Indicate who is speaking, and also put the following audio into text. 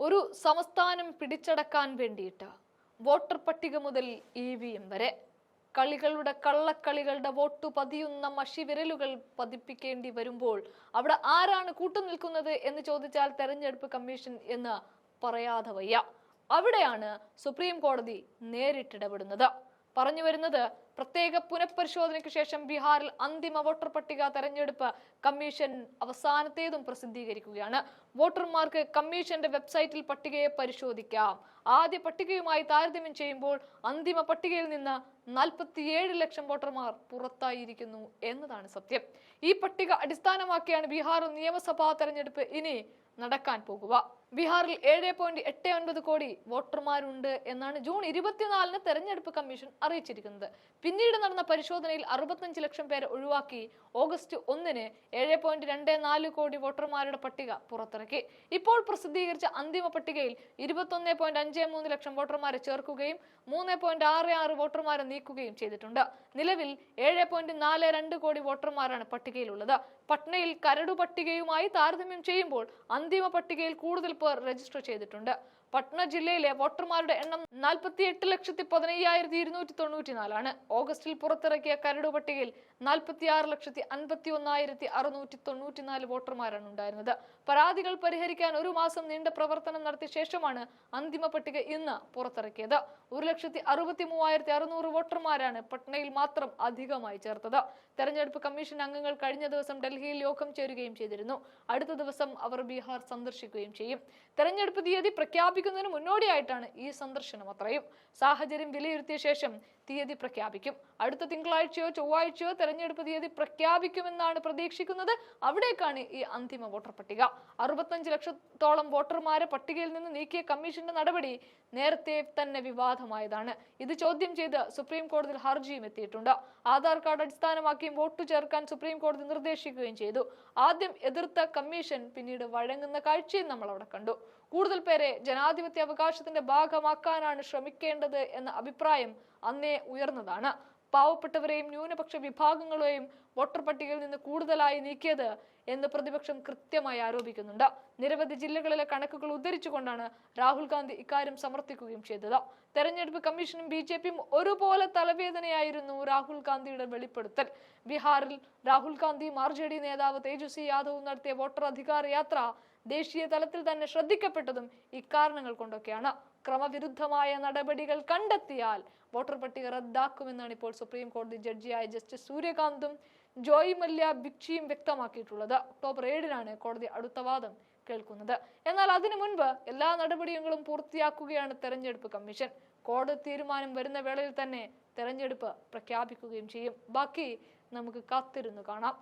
Speaker 1: ഒരു സംസ്ഥാനം പിടിച്ചടക്കാൻ വേണ്ടിയിട്ട് വോട്ടർ പട്ടിക മുതൽ ഇ വി എം വരെ കളികളുടെ കള്ളക്കളികളുടെ വോട്ട് പതിയുന്ന മഷിവിരലുകൾ പതിപ്പിക്കേണ്ടി വരുമ്പോൾ അവിടെ ആരാണ് കൂട്ടുനിൽക്കുന്നത് എന്ന് ചോദിച്ചാൽ തെരഞ്ഞെടുപ്പ് കമ്മീഷൻ എന്ന് പറയാതെ വയ്യ. അവിടെയാണ് സുപ്രീം കോടതി നേരിട്ടിടപെടുന്നത്. പറഞ്ഞു വരുന്നത് പ്രത്യേക പുനഃപരിശോധനയ്ക്ക് ശേഷം ബീഹാറിൽ അന്തിമ വോട്ടർ പട്ടിക തെരഞ്ഞെടുപ്പ് കമ്മീഷൻ അവസാനത്തേതും പ്രസിദ്ധീകരിക്കുകയാണ്. വോട്ടർമാർക്ക് കമ്മീഷന്റെ വെബ്സൈറ്റിൽ പട്ടികയെ പരിശോധിക്കാം. ആദ്യ പട്ടികയുമായി താരതമ്യം ചെയ്യുമ്പോൾ അന്തിമ പട്ടികയിൽ നിന്ന് നാൽപ്പത്തിയേഴ് ലക്ഷം വോട്ടർമാർ പുറത്തായിരിക്കുന്നു എന്നതാണ് സത്യം. ഈ പട്ടിക അടിസ്ഥാനമാക്കിയാണ് ബീഹാർ നിയമസഭാ തെരഞ്ഞെടുപ്പ് ഇനി നടക്കാൻ പോകുക. ബീഹാറിൽ ഏഴ് പോയിന്റ് എട്ട് ഒൻപത് കോടി വോട്ടർമാരുണ്ട് എന്നാണ് ജൂൺ ഇരുപത്തിനാലിന് തെരഞ്ഞെടുപ്പ് കമ്മീഷൻ അറിയിച്ചിരിക്കുന്നത്. പിന്നീട് നടന്ന പരിശോധനയിൽ അറുപത്തഞ്ച് ലക്ഷം പേരെ ഒഴിവാക്കി ഓഗസ്റ്റ് ഒന്നിന് ഏഴ് പോയിന്റ് രണ്ട് നാല് കോടി വോട്ടർമാരുടെ പട്ടിക പുറത്തിറക്കി. ഇപ്പോൾ പ്രസിദ്ധീകരിച്ച അന്തിമ പട്ടികയിൽ ഇരുപത്തൊന്ന് പോയിന്റ് അഞ്ച് മൂന്ന് ലക്ഷം വോട്ടർമാരെ ചേർക്കുകയും മൂന്ന് പോയിന്റ് ആറ് ആറ് വോട്ടർമാരെ നീക്കുകയും ചെയ്തിട്ടുണ്ട്. നിലവിൽ ഏഴ് പോയിന്റ് നാല് രണ്ട് കോടി വോട്ടർമാരാണ് പട്ടികയിലുള്ളത്. പട്നയിൽ കരടു പട്ടികയുമായി താരതമ്യം ചെയ്യുമ്പോൾ അന്തിമ പട്ടികയിൽ കൂടുതൽ പേർ രജിസ്റ്റർ ചെയ്തിട്ടുണ്ട്. പട്ന ജില്ലയിലെ വോട്ടർമാരുടെ എണ്ണം നാൽപ്പത്തി എട്ട് ലക്ഷത്തി പതിനയ്യായിരത്തി ഇരുന്നൂറ്റി തൊണ്ണൂറ്റി നാലാണ് ഓഗസ്റ്റിൽ പുറത്തിറക്കിയ കരട് പട്ടികയിൽ നാൽപ്പത്തി ആറ് ലക്ഷത്തി അൻപത്തി ഒന്നായിരത്തി അറുന്നൂറ്റി തൊണ്ണൂറ്റി നാല് വോട്ടർമാരാണ് ഉണ്ടായിരുന്നത്. പരാതികൾ പരിഹരിക്കാൻ ഒരു മാസം നീണ്ട പ്രവർത്തനം നടത്തിയ ശേഷമാണ് അന്തിമ പട്ടിക ഇന്ന് പുറത്തിറക്കിയത്. ഒരു ലക്ഷത്തി അറുപത്തി മൂവായിരത്തി അറുന്നൂറ് വോട്ടർമാരാണ് പട്നയിൽ മാത്രം അധികമായി ചേർത്തത്. തെരഞ്ഞെടുപ്പ് കമ്മീഷൻ അംഗങ്ങൾ കഴിഞ്ഞ ദിവസം ഡൽഹിയിൽ യോഗം ചേരുകയും ചെയ്തിരുന്നു. അടുത്ത ദിവസം അവർ ബീഹാർ സന്ദർശിക്കുകയും ചെയ്യും. തെരഞ്ഞെടുപ്പ് തീയതി പ്രഖ്യാപിക്കുന്നതിന് മുന്നോടിയായിട്ടാണ് ഈ സന്ദർശനം. അത്രയും സാഹചര്യം വിലയിരുത്തിയ ശേഷം തീയതി പ്രഖ്യാപിക്കും. അടുത്ത തിങ്കളാഴ്ചയോ ചൊവ്വാഴ്ചയോ തെരഞ്ഞെടുപ്പ് തീയതി പ്രഖ്യാപിക്കുമെന്നാണ് പ്രതീക്ഷിക്കുന്നത്. അവിടേക്കാണ് ഈ അന്തിമ വോട്ടർ പട്ടിക. അറുപത്തഞ്ച് ലക്ഷത്തോളം വോട്ടർമാരെ പട്ടികയിൽ നിന്ന് നീക്കിയ കമ്മീഷന്റെ നടപടി നേരത്തെ തന്നെ വിവാദമായതാണ്. ഇത് ചോദ്യം ചെയ്ത് സുപ്രീം കോടതിയിൽ ഹർജിയും എത്തിയിട്ടുണ്ട്. ആധാർ കാർഡ് അടിസ്ഥാനമാക്കിയും വോട്ട് ചേർക്കാൻ സുപ്രീം കോടതി നിർദ്ദേശിക്കുകയും ചെയ്തു. ആദ്യം എതിർത്ത കമ്മീഷൻ പിന്നീട് വഴങ്ങുന്ന കാഴ്ചയും നമ്മൾ അവിടെ കണ്ടു. കൂടുതൽ പേരെ ജനാധിപത്യ അവകാശത്തിന്റെ ഭാഗമാക്കാനാണ് ശ്രമിക്കേണ്ടത് എന്ന അഭിപ്രായം അന്നേ ഉയർന്നതാണ്. പാവപ്പെട്ടവരെയും ന്യൂനപക്ഷ വിഭാഗങ്ങളെയും വോട്ടർ പട്ടികയിൽ നിന്ന് കൂടുതലായി നീക്കിയത് എന്ന് പ്രതിപക്ഷം കൃത്യമായി ആരോപിക്കുന്നുണ്ട്. നിരവധി ജില്ലകളിലെ കണക്കുകൾ ഉദ്ധരിച്ചുകൊണ്ടാണ് രാഹുൽ ഗാന്ധി ഇക്കാര്യം സമർത്ഥിക്കുകയും ചെയ്തത്. തെരഞ്ഞെടുപ്പ് കമ്മീഷനും ബി ജെ പിയും ഒരുപോലെ തലവേദനയായിരുന്നു രാഹുൽ ഗാന്ധിയുടെ വെളിപ്പെടുത്തൽ. ബീഹാറിൽ രാഹുൽ ഗാന്ധിയും ആർ ജെ ഡി നേതാവ് തേജസ്വി യാദവും നടത്തിയ വോട്ടർ അധികാര യാത്ര ദേശീയ തലത്തിൽ തന്നെ ശ്രദ്ധിക്കപ്പെട്ടതും ഇക്കാരണങ്ങൾ കൊണ്ടൊക്കെയാണ്. ക്രമവിരുദ്ധമായ നടപടികൾ കണ്ടെത്തിയാൽ വോട്ടർ പട്ടിക റദ്ദാക്കുമെന്നാണ് ഇപ്പോൾ സുപ്രീം കോടതി ജഡ്ജിയായ ജസ്റ്റിസ് സൂര്യകാന്തും ജോയ് മല്യ ബിക്ഷിയും വ്യക്തമാക്കിയിട്ടുള്ളത്. ഒക്ടോബർ ഏഴിനാണ് കോടതി അടുത്ത വാദം കേൾക്കുന്നത്. എന്നാൽ അതിനു മുൻപ് എല്ലാ നടപടികളും പൂർത്തിയാക്കുകയാണ് തെരഞ്ഞെടുപ്പ് കമ്മീഷൻ. കോടതി തീരുമാനം വരുന്ന വേളയിൽ തന്നെ തെരഞ്ഞെടുപ്പ് പ്രഖ്യാപിക്കുകയും ചെയ്യും. ബാക്കി നമുക്ക് കാത്തിരുന്ന് കാണാം.